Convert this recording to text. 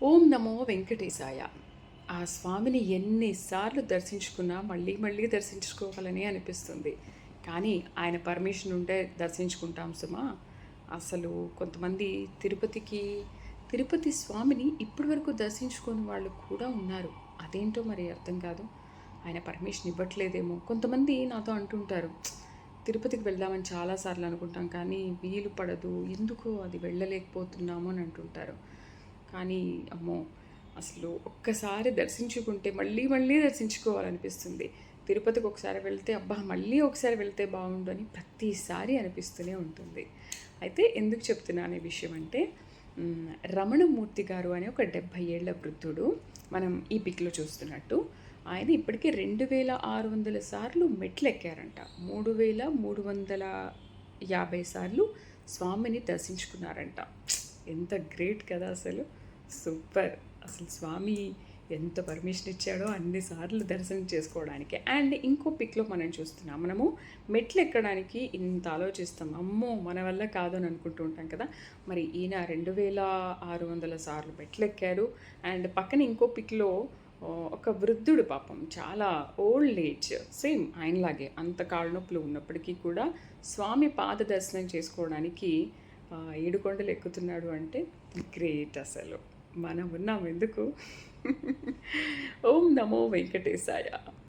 ఓం నమో వెంకటేశాయ. ఆ స్వామిని ఎన్నిసార్లు దర్శించుకున్నా మళ్ళీ మళ్ళీ దర్శించుకోవాలని అనిపిస్తుంది. కానీ ఆయన పర్మిషన్ ఉంటే దర్శించుకుంటాం సుమా. అసలు కొంతమంది తిరుపతికి తిరుపతి స్వామిని ఇప్పటి వరకు దర్శించుకొని వాళ్ళు కూడా ఉన్నారు. అదేంటో మరి అర్థం కాదు. ఆయన పర్మిషన్ ఇవ్వట్లేదేమో. కొంతమంది నాతో అంటుంటారు తిరుపతికి వెళ్దామని చాలాసార్లు అనుకుంటాం కానీ వీలు పడదు. ఎందుకు అది వెళ్ళలేకపోతున్నాము అని అంటుంటారు. కానీ అమ్మో అసలు ఒక్కసారి దర్శించుకుంటే మళ్ళీ మళ్ళీ దర్శించుకోవాలనిపిస్తుంది. తిరుపతికి ఒకసారి వెళ్తే అబ్బా మళ్ళీ ఒకసారి వెళ్తే బాగుండు అని ప్రతిసారి అనిపిస్తూనే ఉంటుంది. అయితే ఎందుకు చెప్తున్నాను ఈ విషయం అంటే రమణమూర్తి గారు అనే ఒక డెబ్భై ఏళ్ళ వృద్ధుడు మనం ఈ పిక్లో చూస్తున్నట్టు ఆయన ఇప్పటికే రెండు వేల ఆరు వందల సార్లు మెట్లు ఎక్కారంట మూడు వేల మూడు వందల యాభై సార్లు స్వామిని దర్శించుకున్నారంట. ఎంత గ్రేట్ కదా అసలు. సూపర్. అసలు స్వామి ఎంత పర్మిషన్ ఇచ్చాడో అన్నిసార్లు దర్శనం చేసుకోవడానికి. అండ్ ఇంకో పిక్లో మనం చూస్తున్నాం. మనము మెట్లు ఎక్కడానికి ఇంత ఆలోచిస్తాం. అమ్మో మన వల్ల కాదు అని అనుకుంటూ ఉంటాం కదా. మరి ఈయన రెండు వేల ఆరు వందల సార్లు మెట్లు ఎక్కారు. అండ్ పక్కన ఇంకో పిక్లో ఒక వృద్ధుడు పాపం చాలా ఓల్డ్ ఏజ్ సేమ్ ఆయనలాగే అంత కాళ్ళ నొప్పులు ఉన్నప్పటికీ కూడా స్వామి పాద దర్శనం చేసుకోవడానికి ఏడుకొండలు ఎక్కుతున్నాడు అంటే గ్రేట్ అసలు. మనం ఉన్నాం ఎందుకు? ఓం నమో వెంకటేశాయ.